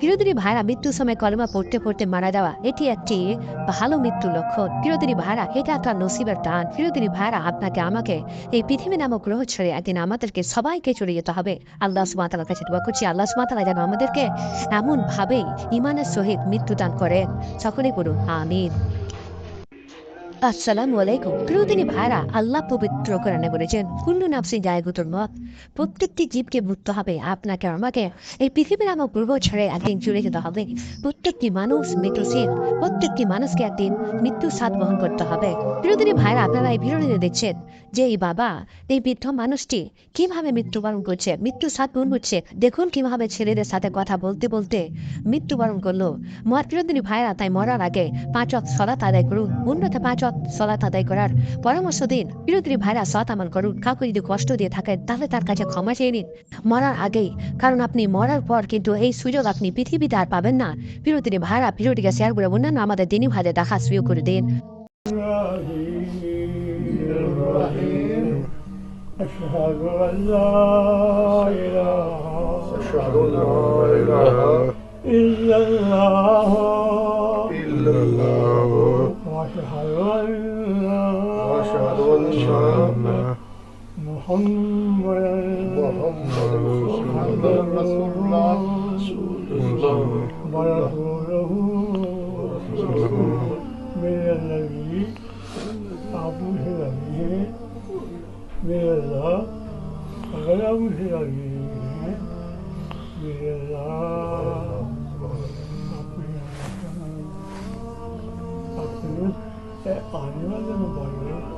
বিরোধী ভাইরা মৃত্যুর সময় কলমা পড়তে পড়তে মারা যাওয়া, এটি একটি ভালো মৃত্যু লক্ষণ। বিরোধী ভাইরা, এটা একটা নসিবের টান। বিরোধী ভাইরা, আপনাকে, আমাকে এই পৃথিবী নামক গ্রহ ছেড়ে একদিন আমাদেরকে সবাইকে চলে যেতে হবে। আল্লাহ সুমাতালার কাছে দোয়া করছি, আল্লাহ সুমাতালা যেন আমাদেরকে এমন ভাবেই ইমানের সহিত মৃত্যু দান করেন। সকলেই বলুন, আমিন। আসসালামু আলাইকুম। ভাইরা আল্লাহ পবিত্র বলেছেন নাফসি মত প্রত্যেকটি জীবকে হবে, আপনাকে আমাকে। এই পৃথিবী নামক গ্রহ ছেড়ে একদিন চলে যেতে হবে। প্রত্যেকটি মানুষ মৃত্যুশীল, প্রত্যেকটি মানুষকে একদিন স্বাদ বহন করতে হবে। ভাইরা আপনারা এই দেখছেন যে এই বাবা, এই বৃদ্ধ মানুষটি কীভাবে মৃত্যুবরণ করছে, মৃত্যু স্বাদ বহন করছে। দেখুন কীভাবে ছেলেদের সাথে কথা বলতে বলতে মৃত্যুবরণ করল। মর প্রিয়দিনী ভাইরা তাই মরার আগে পাঁচ সলাত আদায় করুন। পাঁচ সলাত আদায় করার পরামর্শ দিন প্রিয়দিনী ভাইরা সৎ আমল করুন কাউকে যদি কষ্ট দিয়ে থাকে তাহলে তার কাছে ক্ষমা চেয়ে নিন মরার আগেই কারণ আপনি মরার পর কিন্তু এই সুযোগ আপনি পৃথিবীতে আর পাবেন না প্রিয়দিনী ভাইরা প্রিয়টিকে শেয়ার করে অন্যান্য আমাদের দিনী ভাইদের দেখা শুরু করে দিন الرحيم أشهد أن لا إله أشهد أن لا إله إلا الله إلا الله وأشهد أن وأشهد أن محمدا محمد رسول الله ورسوله من الذي أرسل به من الله وقد أرسل به من الله Anılarım var. Anılarım var.